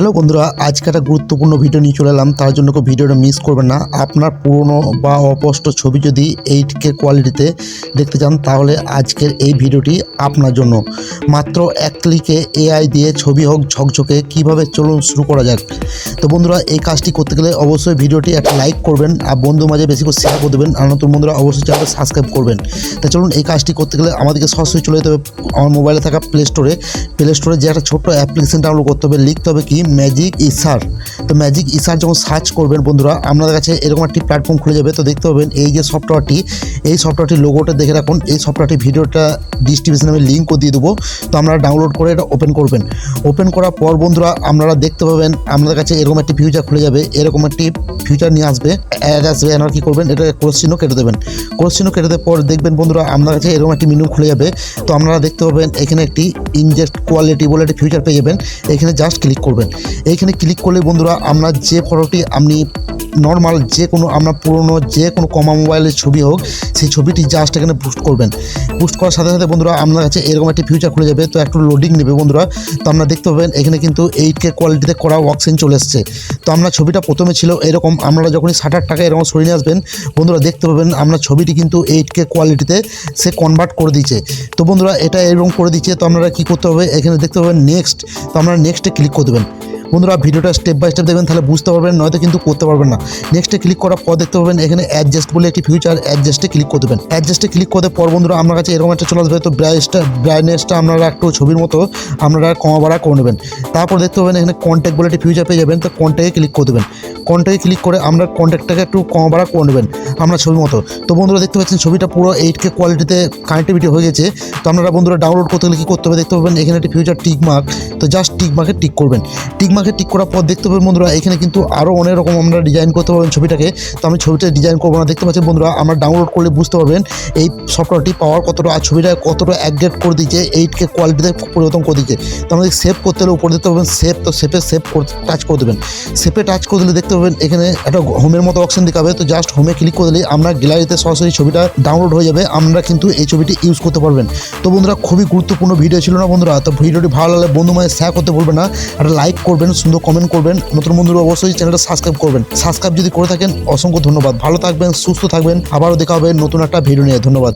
Hello বন্ধুরা, আজকে একটা গুরুত্বপূর্ণ ভিডিও নিয়ে চলে এলাম। তার জন্য কেউ ভিডিওটা মিস করবেন না। আপনার পুরনো বা অপষ্ট ছবি যদি এইট কে কোয়ালিটিতে দেখতে চান, তাহলে আজকের এই ভিডিওটি আপনার জন্য। মাত্র এক ক্লিকে এআই দিয়ে ছবি হোক, ঝকঝকে কীভাবে চলুন শুরু করা যাক। তো বন্ধুরা, এই কাজটি করতে গেলে অবশ্যই ভিডিওটি একটা লাইক করবেন আর বন্ধু মাঝে বেশি করে শেয়ার করে দেবেন। আর নতুন বন্ধুরা, অবশ্যই চ্যানেলটা সাবস্ক্রাইব করবেন। তা চলুন, এই কাজটি করতে গেলে আমাদেরকে সরাসরি চলে যেতে হবে। আমার মোবাইলে থাকা প্লে স্টোরে প্লে স্টোরে যে একটা ছোট্ট অ্যাপ্লিকেশন ডাউনলোড করতে হবে, লিখতে হবে কি? ম্যাজিক ইসার তো ম্যাজিক ইসার যখন সার্চ করবেন বন্ধুরা, আপনাদের কাছে এরকম একটি প্ল্যাটফর্ম খুলে যাবে। তো দেখতে পাবেন এই যে সফটওয়্যারটি এই সফটওয়্যারটির লোগোটা দেখে রাখুন। এই সফটওয়্যারটি ভিডিওটা ডিস্ট্রিবিউশন আমি লিঙ্কও দিয়ে দেবো। তো আপনারা ডাউনলোড করে এটা ওপেন করবেন। ওপেন করার পর বন্ধুরা, আপনারা দেখতে পাবেন আপনাদের কাছে এরকম একটি ফিউচার খুলে যাবে। এরকম একটি ফিউচার নিয়ে আসবে। অ্যাড আসবে আপনারা কী করবেন? এটা কোশ্চিনও কেটে দেবেন। কোশ্চিনও কেটে দেওয়ার পর দেখবেন বন্ধুরা আপনার কাছে এরকম একটি মেনু খুলে যাবে। তো আপনারা দেখতে পাবেন এখানে একটি ইনজেক্ট কোয়ালিটি বলে একটি ফিউচার পেয়ে যাবেন। এখানে জাস্ট ক্লিক করবেন। এইখানে ক্লিক করলে বন্ধুরা আমরা যে ফটোটি আপনি নর্মাল যে কোনো আপনার পুরনো যে কোনো কমা মোবাইলের ছবি হোক, সেই ছবিটি জাস্ট এখানে পোস্ট করবেন। পোস্ট করার সাথে সাথে বন্ধুরা, আপনার কাছে এরকম একটি ফিউচার খুলে যাবে, তো একটু লোডিং নেবে বন্ধুরা। তো আপনারা দেখতে পাবেন, এখানে কিন্তু এইট কে কোয়ালিটিতে করা ওয়াক্সিন চলে এসছে। তো আপনার ছবিটা প্রথমে ছিল এরকম, আপনারা যখনই ষাট হাজার টাকা এরকম সরিয়ে নিয়ে আসবেন, বন্ধুরা দেখতে পাবেন আপনার ছবিটি কিন্তু এইট কে কোয়ালিটিতে সে কনভার্ট করে দিচ্ছে তো বন্ধুরা, এটা এরকম করে দিচ্ছে তো আপনারা কী করতে হবে, এখানে দেখতে পাবেন নেক্সট তো আপনারা নেক্সটে ক্লিক করে দেবেন। বন্ধুরা, ভিডিওটা স্টেপ বাই স্টেপ দেখবেন, তাহলে বুঝতে পারবেন, নয়তো কিন্তু করতে পারবেন না। নেক্সটে ক্লিক করার পর দেখতে পাবেন এখানে অ্যাডজাস্ট বলে একটি ফিউচার অ্যাডজাস্টে ক্লিক করে দেবেন। অ্যাডজাস্টে ক্লিক করে পর বন্ধুরা, আপনার কাছে এরকম একটা চলে আসবে, তো ব্রাইসটা ব্রাইটনেসটা আপনারা একটু ছবির মতো, আপনারা কমা বাড়া করে নেবেন। তারপর দেখতে পাবেন, এখানে কন্ট্যাক্ট বলে একটি ফিউচার পেয়ে যাবেন, তো কন্ট্যাক্টে ক্লিক করে দেবেন। কন্ট্যাক্টে ক্লিক করে আমরা কন্ট্যাক্টটাকে একটু কমা বাড়া করে নেবেন আমরা ছবির মতো। তো বন্ধুরা, দেখতে পাচ্ছেন, ছবিটা পুরো এইট কে কোয়ালিটিতে কানেক্টিভিটি হয়ে গেছে। তো আপনারা বন্ধুরা ডাউনলোড করতে গেলে কী করতে হবে, দেখতে পাবেন, এখানে একটি ফিউচার টিকমার্ক তো জাস্ট টিকমার্কে টিক করবেন। টিক মার্কে টিক করার পর দেখতে পাবেন বন্ধুরা, এখানে কিন্তু আরও অনেক রকম আমরা ডিজাইন করতে পারবেন ছবিটাকে। তো আমি ছবিটা ডিজাইন করব না, দেখতে পাচ্ছেন বন্ধুরা, আমরা ডাউনলোড করলে বুঝতে পারবেন এই সফটওয়্যারটি পাওয়ার কতটা আর ছবিটা কতটা অ্যাগ্রেড করে দিচ্ছে এইট কে কোয়ালিটিতে পরিবর্তন করে দিচ্ছে তো আমাদের সেভ করতে হলে উপরে দেখতে পাবেন সেভ তো সেভে সেভ টাচ করে দেবেন। সেভে টাচ করে দিলে দেখতে পাবেন এখানে একটা হোমের মতো অপশন দেখাবে, তো জাস্ট হোমে ক্লিক করে দিলে আমরা গ্যালারিতে সরাসরি ছবিটা ডাউনলোড হয়ে যাবে, আমরা কিন্তু এই ছবিটি ইউজ করতে পারবেন। তো বন্ধুরা, খুবই গুরুত্বপূর্ণ ভিডিও ছিল না বন্ধুরা, তো ভিডিওটি ভালো লাগলে বন্ধু মাঝে শেয়ার করতে ভুলবেন না, একটা লাইক করবেন সুন্দর কমেন্ট করবেন। নতুন বন্ধুরা অবশ্যই চ্যানেলটা সাবস্ক্রাইব করবেন। সাবস্ক্রাইব যদি করে থাকেন, অসংখ্য ধন্যবাদ। ভালো থাকবেন, সুস্থ থাকবেন। আবারও দেখা হবে নতুন একটা ভিডিও নিয়ে। ধন্যবাদ।